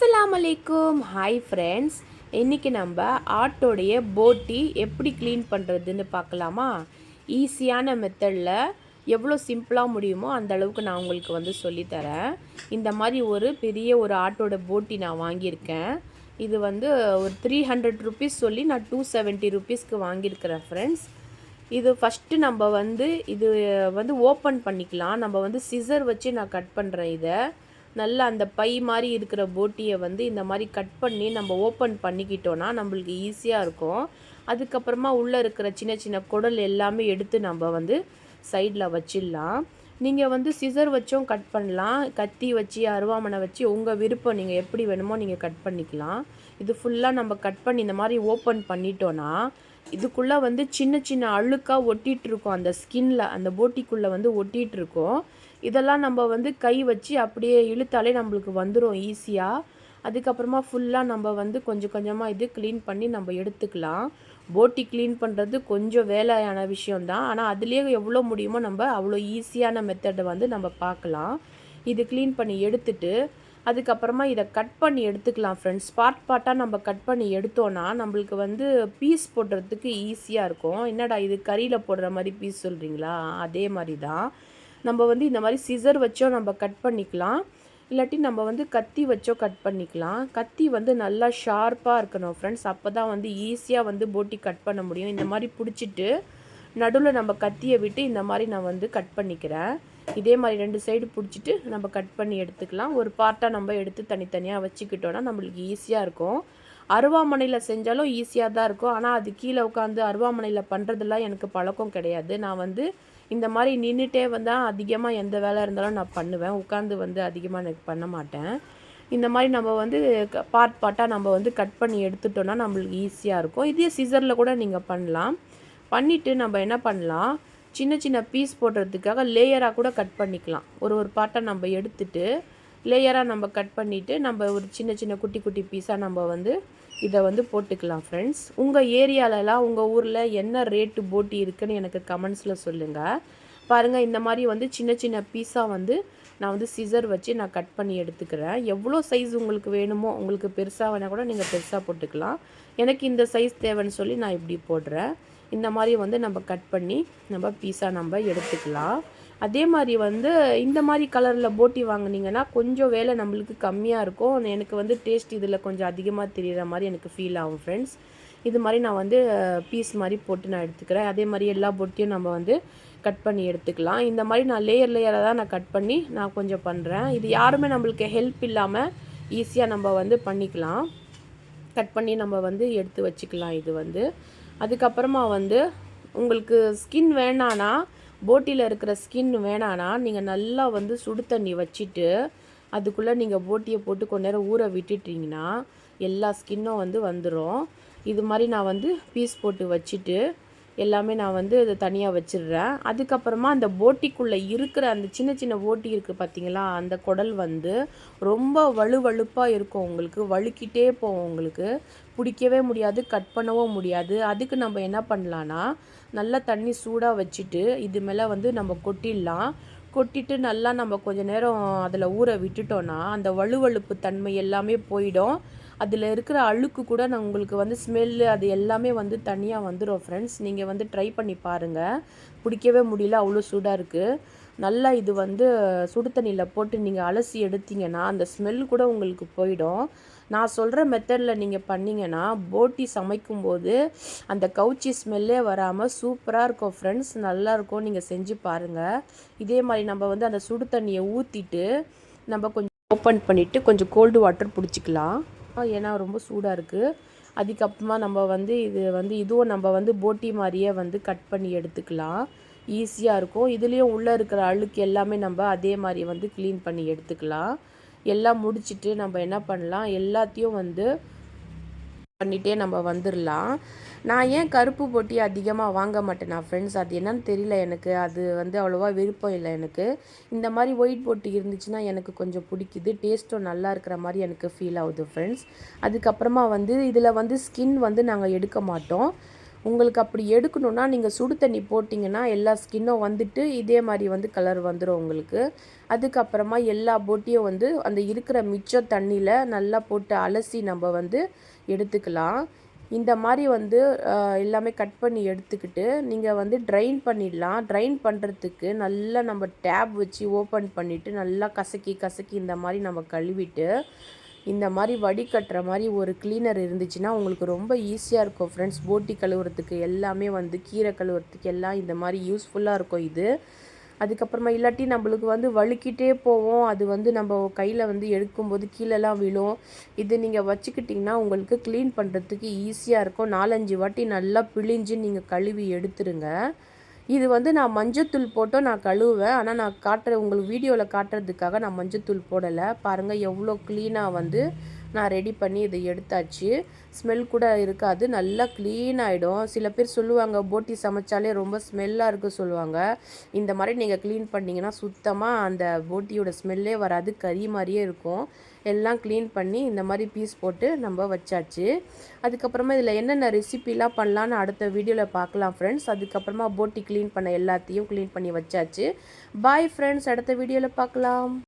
அஸ்ஸலாமு அலைக்கும் hi friends இன்றைக்கி நம்ம ஆட்டோடைய போட்டி எப்படி க்ளீன் பண்ணுறதுன்னு பார்க்கலாமா? ஈஸியான மெத்தடில் எவ்வளோ சிம்பிளாக முடியுமோ அந்த அளவுக்கு நான் உங்களுக்கு வந்து சொல்லித்தரேன் இந்த மாதிரி ஒரு பெரிய ஒரு ஆட்டோட போட்டி நான் வாங்கியிருக்கேன். இது வந்து ஒரு த்ரீ ஹண்ட்ரட் ருபீஸ் சொல்லி நான் டூ செவன்ட்டி ருபீஸ்க்கு வாங்கியிருக்கிறேன் ஃப்ரெண்ட்ஸ் இது ஃபஸ்ட்டு நம்ம வந்து இது வந்து ஓப்பன் பண்ணிக்கலாம். நம்ம வந்து சிசர் வச்சு நான் கட் பண்ணுறேன் இதை. நல்லா அந்த பை மாதிரி இருக்கிற போட்டியை வந்து இந்த மாதிரி கட் பண்ணி நம்ம ஓப்பன் பண்ணிக்கிட்டோன்னா நம்மளுக்கு ஈஸியாக இருக்கும். அதுக்கப்புறமா உள்ளே இருக்கிற சின்ன சின்ன குடல் எல்லாமே எடுத்து நம்ம வந்து சைடில் வச்சிடலாம். நீங்கள் வந்து சிசர் வச்சும் கட் பண்ணலாம். கத்தி வச்சு அருவாமனை வச்சு உங்கள் விருப்பம் நீங்கள் எப்படி வேணுமோ நீங்கள் கட் பண்ணிக்கலாம். இது ஃபுல்லாக நம்ம கட் பண்ணி இந்த மாதிரி ஓப்பன் பண்ணிட்டோன்னா இதுக்குள்ளே வந்து சின்ன சின்ன அழுக்காக ஒட்டிகிட்டு இருக்கும். அந்த ஸ்கின்னில் அந்த போட்டிக்குள்ளே வந்து ஒட்டிகிட்ருக்கோம் இதெல்லாம் நம்ம வந்து கை வச்சு அப்படியே இழுத்தாலே நம்மளுக்கு வந்துடும் ஈஸியாக அதுக்கப்புறமா ஃபுல்லாக நம்ம வந்து கொஞ்சம் கொஞ்சமாக இது க்ளீன் பண்ணி நம்ம எடுத்துக்கலாம். போட்டி க்ளீன் பண்ணுறது கொஞ்சம் வேலையான விஷயம்தான். ஆனால் அதுலேயே எவ்வளோ முடியுமோ நம்ம அவ்வளோ ஈஸியான மெத்தடை வந்து நம்ம பார்க்கலாம். இது க்ளீன் பண்ணி எடுத்துட்டு அதுக்கப்புறமா இதை கட் பண்ணி எடுத்துக்கலாம் ஃப்ரெண்ட்ஸ் பார்ட் பார்ட்டாக நம்ம கட் பண்ணி எடுத்தோன்னா நம்மளுக்கு வந்து பீஸ் போடுறதுக்கு ஈஸியாக இருக்கும். என்னடா இது கறியில் போடுற மாதிரி பீஸ் சொல்கிறீங்களா அதே மாதிரி தான் நம்ம வந்து இந்த மாதிரி சிசர் வச்சோ நம்ம கட் பண்ணிக்கலாம். இல்லாட்டி நம்ம வந்து கத்தி வச்சோ கட் பண்ணிக்கலாம். கத்தி வந்து நல்லா ஷார்ப்பாக இருக்கணும் ஃப்ரெண்ட்ஸ் அப்போ தான் வந்து ஈஸியாக வந்து போட்டி கட் பண்ண முடியும். இந்த மாதிரி பிடிச்சிட்டு நடுவில் நம்ம கத்தியை விட்டு இந்த மாதிரி நான் வந்து கட் பண்ணிக்கிறேன். இதே மாதிரி ரெண்டு சைடு பிடிச்சிட்டு நம்ம கட் பண்ணி எடுத்துக்கலாம். ஒரு பார்ட்டாக நம்ம எடுத்து தனித்தனியாக வச்சுக்கிட்டோன்னா நம்மளுக்கு ஈஸியாக இருக்கும். அருவாமனையில் செஞ்சாலும் ஈஸியாக தான் இருக்கும். ஆனால் அது கீழே உட்காந்து அருவாமனையில் பண்ணுறதுலாம் எனக்கு பழக்கம் கிடையாது. நான் வந்து இந்த மாதிரி நின்றுட்டே வந்தால் அதிகமாக எந்த வேலை இருந்தாலும் நான் பண்ணுவேன். உட்காந்து வந்து அதிகமாக எனக்கு பண்ண மாட்டேன். இந்த மாதிரி நம்ம வந்து பார்ட் பார்ட்டாக நம்ம வந்து கட் பண்ணி எடுத்துட்டோன்னா நம்மளுக்கு ஈஸியாக இருக்கும். இதே சிசரில் கூட நீங்கள் பண்ணலாம். பண்ணிவிட்டு நம்ம என்ன பண்ணலாம்? சின்ன சின்ன பீஸ் போடுறதுக்காக லேயராக கூட கட் பண்ணிக்கலாம். ஒரு ஒரு பார்ட்டை நம்ம எடுத்துட்டு லேயராக நம்ம கட் பண்ணிவிட்டு நம்ம ஒரு சின்ன சின்ன குட்டி குட்டி பீஸாக நம்ம வந்து இதை வந்து போட்டுக்கலாம் ஃப்ரெண்ட்ஸ் உங்கள் ஏரியாலலாம் உங்கள் ஊரில் என்ன ரேட்டு போட்டி இருக்குன்னு எனக்கு கமெண்ட்ஸில் சொல்லுங்கள் பாருங்கள் இந்த மாதிரி வந்து சின்ன சின்ன பீஸாக வந்து நான் வந்து சிசர் வச்சு நான் கட் பண்ணி எடுத்துக்கிறேன். எவ்வளோ சைஸ் உங்களுக்கு வேணுமோ உங்களுக்கு பெருசாக வேணால் கூட நீங்கள் பெருசாக போட்டுக்கலாம். எனக்கு இந்த சைஸ் தேவைன்னு சொல்லி நான் இப்படி போடுறேன். இந்த மாதிரி வந்து நம்ம கட் பண்ணி நம்ம பீஸாக நம்ம எடுத்துக்கலாம். அதே மாதிரி வந்து இந்த மாதிரி கலரில் போட்டி வாங்கினீங்கன்னா கொஞ்சம் வேலை நம்மளுக்கு கம்மியாக இருக்கும். எனக்கு வந்து டேஸ்ட் இதில் கொஞ்சம் அதிகமாக தெரிகிற மாதிரி எனக்கு ஃபீல் ஆகும் ஃப்ரெண்ட்ஸ் இது மாதிரி நான் வந்து பீஸ் மாதிரி போட்டு நான் எடுத்துக்கிறேன். அதே மாதிரி எல்லா போட்டியும் நம்ம வந்து கட் பண்ணி எடுத்துக்கலாம். இந்த மாதிரி நான் லேயர் லேயராக தான் நான் கட் பண்ணி நான் கொஞ்சம் பண்ணுறேன் இது யாருமே நம்மளுக்கு ஹெல்ப் இல்லாமல் ஈஸியாக நம்ம வந்து பண்ணிக்கலாம். கட் பண்ணி நம்ம வந்து எடுத்து வச்சுக்கலாம் இது வந்து. அதுக்கப்புறமா வந்து உங்களுக்கு ஸ்கின் வேணான்னா போட்டியில் இருக்கிற ஸ்கின் வேணான்னா நீங்கள் நல்லா வந்து சுடு தண்ணி வச்சுட்டு அதுக்குள்ளே நீங்கள் போட்டியை போட்டு கொஞ்ச நேரம் ஊற விட்டுட்டிங்கன்னா எல்லா ஸ்கின்னும் வந்து வந்துடும் இது மாதிரி நான் வந்து பீஸ் போட்டு வச்சுட்டு எல்லாமே நான் வந்து அதை தனியாக வச்சிடுறேன் அதுக்கப்புறமா அந்த போட்டிக்குள்ளே இருக்கிற அந்த சின்ன சின்ன போட்டி இருக்குது பார்த்தீங்களா அந்த குடல் வந்து ரொம்ப வலுவழுப்பாக இருக்கும் உங்களுக்கு. வழுக்கிட்டே போகும் உங்களுக்கு. பிடிக்கவே முடியாது கட் பண்ணவும் முடியாது. அதுக்கு நம்ம என்ன பண்ணலான்னா நல்லா தண்ணி சூடாக வச்சுட்டு இது மேலே வந்து நம்ம கொட்டிடலாம். கொட்டிட்டு நல்லா நம்ம கொஞ்சம் நேரம் அதில் ஊற விட்டுட்டோன்னா அந்த வலுவழுப்பு தன்மை எல்லாமே போயிடும். அதில் இருக்கிற அழுக்கு கூட நான் உங்களுக்கு வந்து ஸ்மெல்லு அது எல்லாமே வந்து தனியாக வந்துடும் ஃப்ரெண்ட்ஸ் நீங்கள் வந்து ட்ரை பண்ணி பாருங்கள் பிடிக்கவே முடியல அவ்வளோ சூடாக இருக்குது நல்லா இது வந்து சுடு தண்ணியில் போட்டு நீங்கள் அலசி எடுத்தீங்கன்னா அந்த ஸ்மெல் கூட உங்களுக்கு போயிடும். நான் சொல்கிற மெத்தடில் நீங்கள் பண்ணிங்கன்னா போட்டி சமைக்கும்போது அந்த கவுச்சி ஸ்மெல்லே வராமல் சூப்பராக இருக்கும் ஃப்ரெண்ட்ஸ் நல்லாயிருக்கும் நீங்கள் செஞ்சு பாருங்கள் இதே மாதிரி நம்ம வந்து அந்த சுடு தண்ணியை ஊற்றிட்டு நம்ம கொஞ்சம் ஓப்பன் பண்ணிவிட்டு கொஞ்சம் கோல்டு வாட்டர் பிடிச்சிக்கலாம். ஏன்னா ரொம்ப சூடாக இருக்குது அதுக்கப்புறமா நம்ம வந்து இது வந்து இதுவும் நம்ம வந்து போட்டி மாதிரியே வந்து கட் பண்ணி எடுத்துக்கலாம். ஈஸியாக இருக்கும். இதுலேயும் உள்ளே இருக்கிற அழுக்கு எல்லாமே நம்ம அதே மாதிரி வந்து க்ளீன் பண்ணி எடுத்துக்கலாம். எல்லாம் முடிச்சுட்டு நம்ம என்ன பண்ணலாம்? எல்லாத்தையும் வந்து பண்ணிகிட்டே நம்ம வந்துடலாம் நான் ஏன் கருப்பு பொட்டி அதிகமாக வாங்க மாட்டேன் நான் ஃப்ரெண்ட்ஸ் அது என்னன்னு தெரியல எனக்கு. அது வந்து அவ்வளோவா விருப்பம் இல்லை எனக்கு. இந்த மாதிரி ஒயிட் பொட்டி இருந்துச்சுன்னா எனக்கு கொஞ்சம் பிடிக்குது. டேஸ்ட்டும் நல்லா இருக்கிற மாதிரி எனக்கு ஃபீல் ஆகுது ஃப்ரெண்ட்ஸ் அதுக்கப்புறமா வந்து இதில் வந்து ஸ்கின் வந்து நாங்கள் எடுக்க மாட்டோம். உங்களுக்கு அப்படி எடுக்கணுன்னா நீங்கள் சுடு தண்ணி போட்டிங்கன்னா எல்லா ஸ்கின்னும் வந்துட்டு இதே மாதிரி வந்து கலர் வந்துடும் உங்களுக்கு. அதுக்கப்புறமா எல்லா போட்டியும் வந்து அந்த இருக்கிற மிச்ச தண்ணியில் நல்லா போட்டு அலசி நம்ம வந்து எடுத்துக்கலாம். இந்த மாதிரி வந்து எல்லாமே கட் பண்ணி எடுத்துக்கிட்டு நீங்கள் வந்து ட்ரைன் பண்ணிடலாம். ட்ரைன் பண்ணுறதுக்கு நல்லா நம்ம டேப் வச்சு ஓப்பன் பண்ணிவிட்டு நல்லா கசக்கி கசக்கி இந்த மாதிரி நம்ம கழுவிட்டு இந்த மாதிரி வடிகட்டுற மாதிரி ஒரு க்ளீனர் இருந்துச்சுன்னா உங்களுக்கு ரொம்ப ஈஸியாக இருக்கும் ஃப்ரெண்ட்ஸ் போட்டி கழுவுறதுக்கு எல்லாமே வந்து கீரை கழுவுறதுக்கு எல்லாம் இந்த மாதிரி யூஸ்ஃபுல்லாக இருக்கும் இது. அதுக்கப்புறமா இல்லாட்டி நம்மளுக்கு வந்து வழுக்கிட்டே போவோம். அது வந்து நம்ம கையில் வந்து எடுக்கும்போது கீழெல்லாம் விழும். இது நீங்கள் வச்சுக்கிட்டிங்கன்னா உங்களுக்கு க்ளீன் பண்ணுறதுக்கு ஈஸியாக இருக்கும். நாலஞ்சு வாட்டி நல்லா பிழிஞ்சு நீங்கள் கழுவி எடுத்துருங்க. இது வந்து நான் மஞ்சத்தூள் போட்டோ நான் கழுவுவேன். ஆனால் நான் காட்டுற உங்களுக்கு வீடியோவில் காட்டுறதுக்காக நான் மஞ்சத்தூள் போடலை. பாருங்கள் எவ்வளோ க்ளீனாக வந்து நான் ரெடி பண்ணி இதை எடுத்தாச்சு. ஸ்மெல் கூட இருக்காது. நல்லா க்ளீன் ஆகிடும் சில பேர் சொல்லுவாங்க போட்டி சமைச்சாலே ரொம்ப ஸ்மெல்லாக இருக்குது சொல்லுவாங்க. இந்த மாதிரி நீங்கள் க்ளீன் பண்ணிங்கன்னா சுத்தமாக அந்த போட்டியோட ஸ்மெல்லே வராது. கறி மாதிரியே இருக்கும். எல்லாம் க்ளீன் பண்ணி இந்த மாதிரி பீஸ் போட்டு நம்ம வச்சாச்சு. அதுக்கப்புறமா இதில் என்னென்ன ரெசிபிலாம் பண்ணலான்னு அடுத்த வீடியோவில் பார்க்கலாம் ஃப்ரெண்ட்ஸ் அதுக்கப்புறமா போட்டி க்ளீன் பண்ண எல்லாத்தையும் க்ளீன் பண்ணி வச்சாச்சு. பாய் ஃப்ரெண்ட்ஸ் அடுத்த வீடியோவில் பார்க்கலாம்.